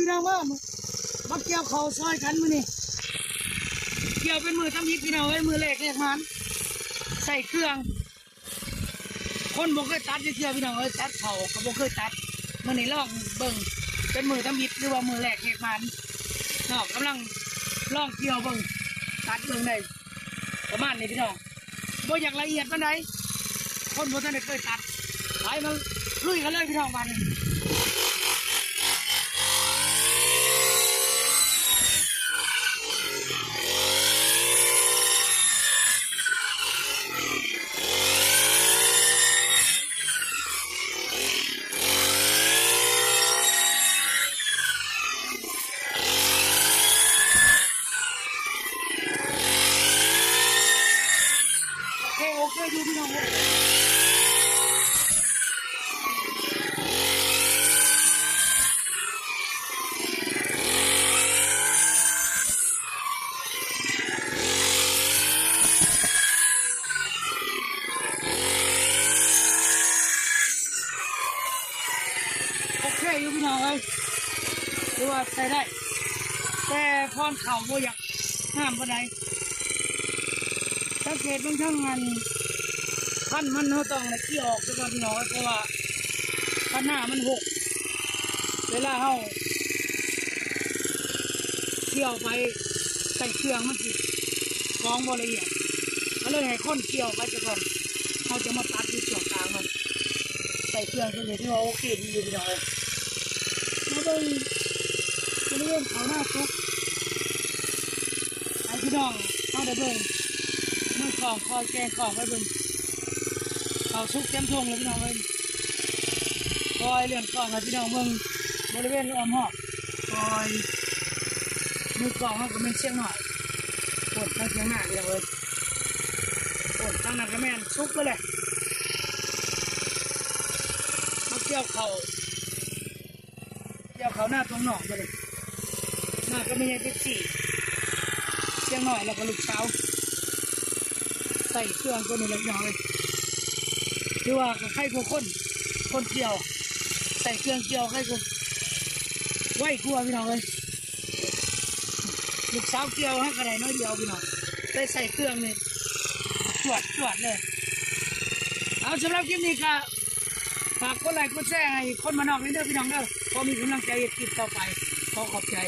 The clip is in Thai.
พี่น้องว่ามาเกี่ยวเขาซอยกันมือนี่เกี่ยวเป็นมือทำยิบพี่น้องไว้ยมือแรกแรกมันใส่เครื่อง คนบ่เคยตัดเที่ยวพี่น้องเอ้ยตัดเขาก็บ่เคยตัดมือนี่ลองเบิ่งเป็นมือทำยิบหรือว่ามือแรกแรกมันเนาะกำลังลองเกี่ยวเบิ่งตัดเบิ่งได้ประมาณนี้พี่น้องบ่อยากละเอียดปานใดคนบ่ทันได้เคยตัดไปมาลุยกันเลยพี่น้องมานี่โอเคโอเคดูพี่น้องโอเคโอเคอยู่พี่น้องเอ้ยดูว่าใช้ได้ แต่พรเข่าบ่อยากห้ามปานใด สังเกตบางทั้งงานพันมันเขาต้องขี้ออกไปก่อนพี่น้อยเพราะว่าพันหน้ามันหกเวลาเขาเกี่ยวไปใส่เครื่องมันสิกองบละเอียดก็เลยให้คนเกี่ยวไปจะก่อนเขาจะมาตัดที่ส่วนกลางมันใส่เครื่องตัวนี้ที่ว่าโอเคดีอยู่พี่น้อยมาเบิ่งบริเวณเขาหน้าซุกไอ้พี่น้องเขาได้เบิ่ง มือของคอยแกงของไปเบิ่งเขาซุกเต็มทงเลยพี่น้องเอ้ยคอยเลื่อนกล่องให้พี่น้องเบิ่งบริเวณอ้อมหอบคอยมือกลองเขาก็เป็นเชียงหน่อยปวดทางเชียงหน้าพี่น้องเอ้ยปวดทางนั้นก็แม่นซุกไปเลยมาเกี่ยวเขาเกี่ยวเขาหน้าตรงหนองไปเลยหน้าก็ไมีไอ้เจ็ดสี่เชียงหน่อยแล้วก็ลูกเช้า ส่เครื่องตัวนี้เล็กน้อยคือว่าใครพวกคนคนเกี่ยว ใส่เครื่องเกี่ยวใครพวกไหวกลัวพี่น้องเลยลูกสาวเกี่ยวให้กระไรน้อยเดียวพี่น้องได้ใส่เครื่องนี่จวดจวดเลยเอาสำหรับคลิปนี้ค่ะฝากกดไลค์กดแชร์ให้คนมานอกนี่เด้อพี่น้องเด้อพอมีกำลังใจคลิปต่อไปขอขอบใจ